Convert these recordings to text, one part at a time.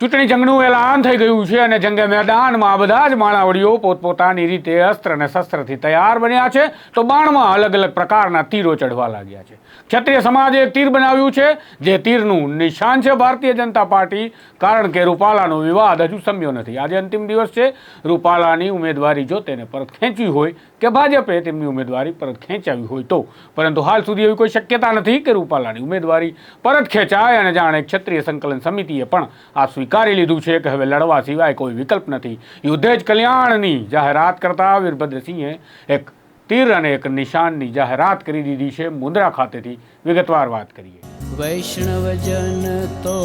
ચૂંટણી જંગનું એલાન થઈ ગયું છે અને જંગે મેદાનમાં બધા જ માણાવડીઓ પોતપોતાની રીતે અસ્ત્ર અને શસ્ત્રથી તૈયાર બન્યા છે. તો બાણમાં અલગ અલગ પ્રકારના તીરો ચડવા લાગ્યા છે. ક્ષત્રિય સમાજે એક તીર બનાવ્યું છે, જે તીરનું નિશાન છે ભારતીય જનતા પાર્ટી. કારણ કે રૂપાલાનો વિવાદ હજુ સમ્યો નથી. આજે અંતિમ દિવસ છે. રૂપાલાની ઉમેદવારી જો તેને પરત ખેંચવી હોય કે ભાજપે તેમની ઉમેદવારી પરત ખેંચાવી હોય તો. પરંતુ હાલ સુધી એવી કોઈ શક્યતા નથી કે રૂપાલાની ઉમેદવારી પરત ખેંચાય અને જાણે ક્ષત્રિય સંકલન સમિતિએ પણ આ સ્વીકારી લીધું છે કે હવે લડવા સિવાય કોઈ વિકલ્પ નથી. યુદ્ધે જ કલ્યાણની જાહેરાત કરતા વીરભદ્રસિંહે એક તીર અને એક નિશાનની જાહેરાત કરી દીધી છે. મુંદ્રા ખાતેથી વિગતવાર વાત કરીએ. વૈષ્ણવજન તો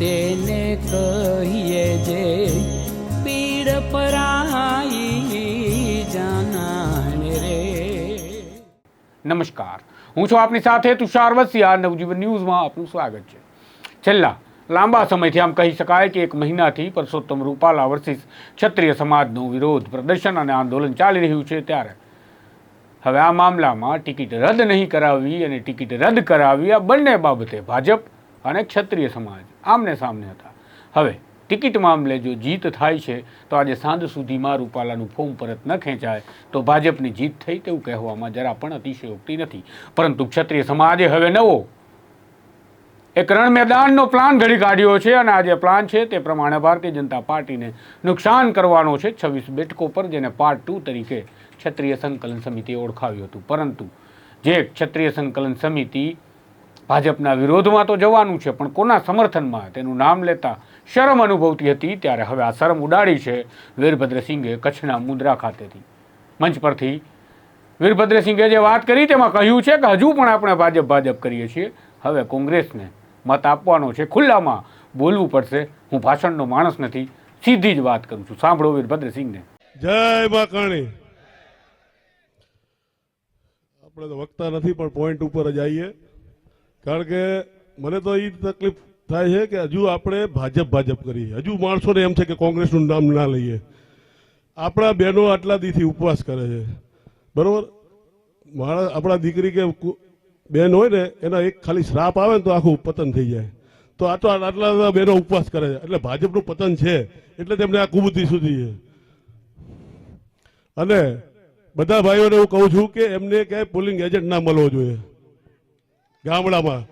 તેને કહીએ જે પીડ પરાઈ નમસ્કાર. હું છું આપની સાથે તુષાર વસિયા. નવજીવન ન્યૂઝમાં આપનું સ્વાગત છે. છેલ્લા લાંબા સમયથી આમ કહી શકાય કે એક મહિનાથી પરસોત્તમ રૂપાલા વર્સિસ ક્ષત્રિય સમાજનું વિરોધ, પ્રદર્શન અને આંદોલન ચાલી રહ્યું છે ત્યારે હવે આ મામલામાં ટિકિટ રદ નહીં કરાવી અને ટિકિટ રદ કરાવવી આ બંને બાબતે ભાજપ અને ક્ષત્રિય સમાજ આમને સામને હતા. હવે ટિકિટ મામલે જો જીત થાય છે, તો આજે સાંજ સુધીમાં રૂપાલાનું ફોર્મ પરત ન ખેંચાય, તો ભાજપની જીત થઈ તેવું કહેવામાં જરા પણ અતિશયોક્તિ નથી. પરંતુ ક્ષત્રિય સમાજે હવે નવો. એક રણ મેદાનનો પ્લાન ઘડી કાઢ્યો છે અને આ જે પ્લાન છે તે પ્રમાણે ભારતીય જનતા પાર્ટીને નુકસાન કરવાનો છે. છવ્વીસ બેઠકો પર જેને પાર્ટ ટુ તરીકે ક્ષત્રિય સંકલન સમિતિએ ઓળખાવ્યું હતું. પરંતુ જે ક્ષત્રિય સંકલન સમિતિ ભાજપના વિરોધમાં તો જવાનું છે, પણ કોના સમર્થનમાં? તેનું નામ લેતા શરમ અનુભવતી હતી, ત્યારે હવે આ શરમ ઉડાડી છે વીરભદ્રસિંહે કચ્છના મુદ્રા ખાતેથી. મંચ પરથી વીરભદ્રસિંહે જે વાત કરી, તેમાં કહ્યું છે કે હજુ પણ આપણે ભાજપ ભાજપ કરીએ છીએ. હવે કોંગ્રેસને મત આપવાનો છે, ખુલ્લામાં બોલવું પડશે. હું ભાષણનો માણસ નથી, સીધી જ વાત કરું છું. સાંભળો વીરભદ્રસિંહને જય મા કાણી આપણે તો વક્તા નથી, પણ પોઈન્ટ ઉપર જ આવીએ. કારણ કે મને તો એ તકલીફ થાય છે કે હજુ આપણે ભાજપ ભાજપ કરીએ. હજુ માણસોને એમ છે કે કોંગ્રેસનું નામ ના લઈએ. આપણા બહેનો આટલા દીથી ઉપવાસ કરે છે. બરોબર? મારા આપણા દીકરી કે બેન હોય ને, એના એક ખાલી શ્રાપ આવે ને તો આખું પતન થઈ જાય. તો આ તો આટલા બહેનો ઉપવાસ કરે છે. એટલે ભાજપનું પતન છે. એટલે તેમને આ કુબુદ્ધિ સુધી છે. અને બધા ભાઈઓને હું કહું છું કે એમને ક્યાંય પોલિંગ એજન્ટ ના મળવો જોઈએ. ગામડામાં.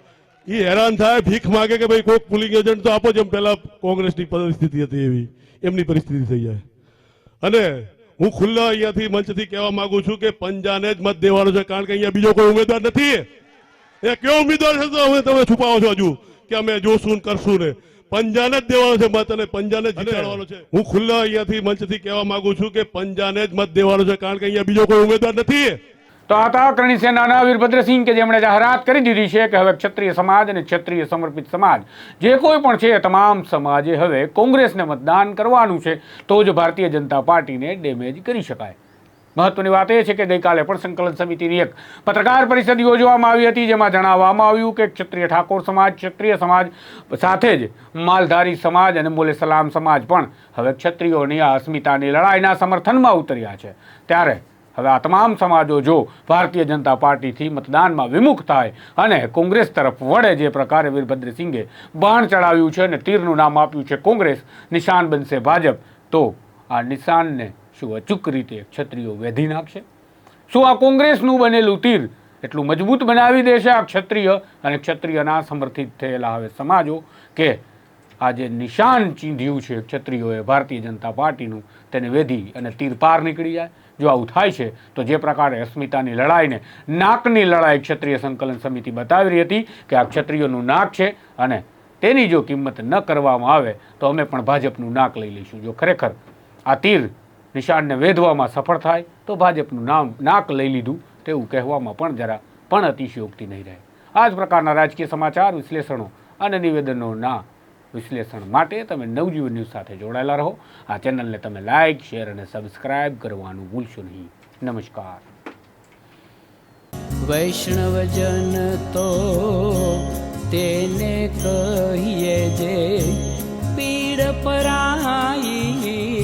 એ હેરાન થાય ભીખ માગે કે ભાઈ કોઈક પોલિંગ એજન્ટ તો આપો જેમ પહેલા કોંગ્રેસની પરિસ્થિતિ હતી એવી. એમની પરિસ્થિતિ થઈ જાય. અને હું ખુલ્લા અહીંયાથી મંચથી કહેવા માંગુ છું કે પંજાને જ મત દેવાનો છે કારણ કે અહીંયા બીજો કોઈ ઉમેદવાર નથી. એ કયો ઉમેદવાર છે તો હવે તમે છુપાવો છો હજુ કે અમે જોશું ને કરશું ને. પંજાને જ દેવાનો છે મત અને પંજાને જ જીતાડવાનો છે. હું ખુલ્લા અહીંયાથી મંચથી કહેવા માંગુ છું કે પંજાને જ મત દેવાનો છે કારણ કે અહીંયા બીજો કોઈ ઉમેદવાર નથી. તો હતા કરણી સેનાના વીરભદ્રસિંહ કે જેમણે જાહેરાત કરી દીધી છે કે હવે ક્ષત્રિય સમાજ અને ક્ષત્રિય સમર્પિત સમાજ જે કોઈ પણ છે તમામ સમાજે હવે કોંગ્રેસને મતદાન કરવાનું છે, તો જ ભારતીય જનતા પાર્ટીને ડેમેજ કરી શકાય. મહત્વની વાત એ છે કે ગઈકાલે પણ સંકલન સમિતિની એક પત્રકાર પરિષદ યોજવામાં આવી હતી, જેમાં જણાવવામાં આવ્યું કે ક્ષત્રિય ઠાકોર સમાજ, ક્ષત્રિય સમાજ સાથે જ માલધારી સમાજ અને મોલે સલામ સમાજ પણ હવે ક્ષત્રિયોની આ અસ્મિતાની લડાઈના સમર્થનમાં ઉતર્યા છે. ત્યારે હવે આ તમામ સમાજો જો ભારતીય જનતા પાર્ટીથી મતદાનમાં વિમુખ થાય અને કોંગ્રેસ તરફ વળે જે પ્રકારે વીરભદ્રસિંહે બાણ ચડાવ્યું છે અને તીરનું નામ આપ્યું છે કોંગ્રેસ, નિશાન બનશે ભાજપ, તો આ નિશાનને શું અચૂક રીતે ક્ષત્રિયો વેધી નાખશે? શું આ કોંગ્રેસનું બનેલું તીર એટલું મજબૂત બનાવી દેશે આ ક્ષત્રિય? અને ક્ષત્રિયના સમર્થિત થયેલા હવે સમાજો કે આ જે નિશાન ચીંધ્યું છે ક્ષત્રિયોએ, ભારતીય જનતા પાર્ટીનું, તેને વેધી અને તીર પાર નીકળી જાય. જો આવું થાય છે, તો જે પ્રકારે અસ્મિતાની લડાઈને, નાકની લડાઈ ક્ષત્રિય સંકલન સમિતિ બતાવી રહી હતી કે આ ક્ષત્રિયોનું નાક છે અને તેની જો કિંમત ન કરવામાં આવે, તો અમે પણ ભાજપનું નાક લઈ લઈશું. જો ખરેખર આ તીર નિશાનને વેધવામાં સફળ થાય, તો ભાજપનું નામ, નાક લઈ લીધું તેવું કહેવામાં પણ જરા, પણ અતિશયોક્તિ નહીં રહે. આ જ પ્રકારના રાજકીય સમાચાર, વિશ્લેષણો અને નિવેદનોના વિશ્લેષણ માટે તમે નવજીવન ન્યૂઝ સાથે જોડાયેલા રહો. આ ચેનલને તમે લાઇક શેર અને સબસ્ક્રાઇબ કરવાનું ભૂલશો નહીં. નમસ્કાર. વૈષ્ણવજન તો તેને કહીએ જે પીડ પરાઈ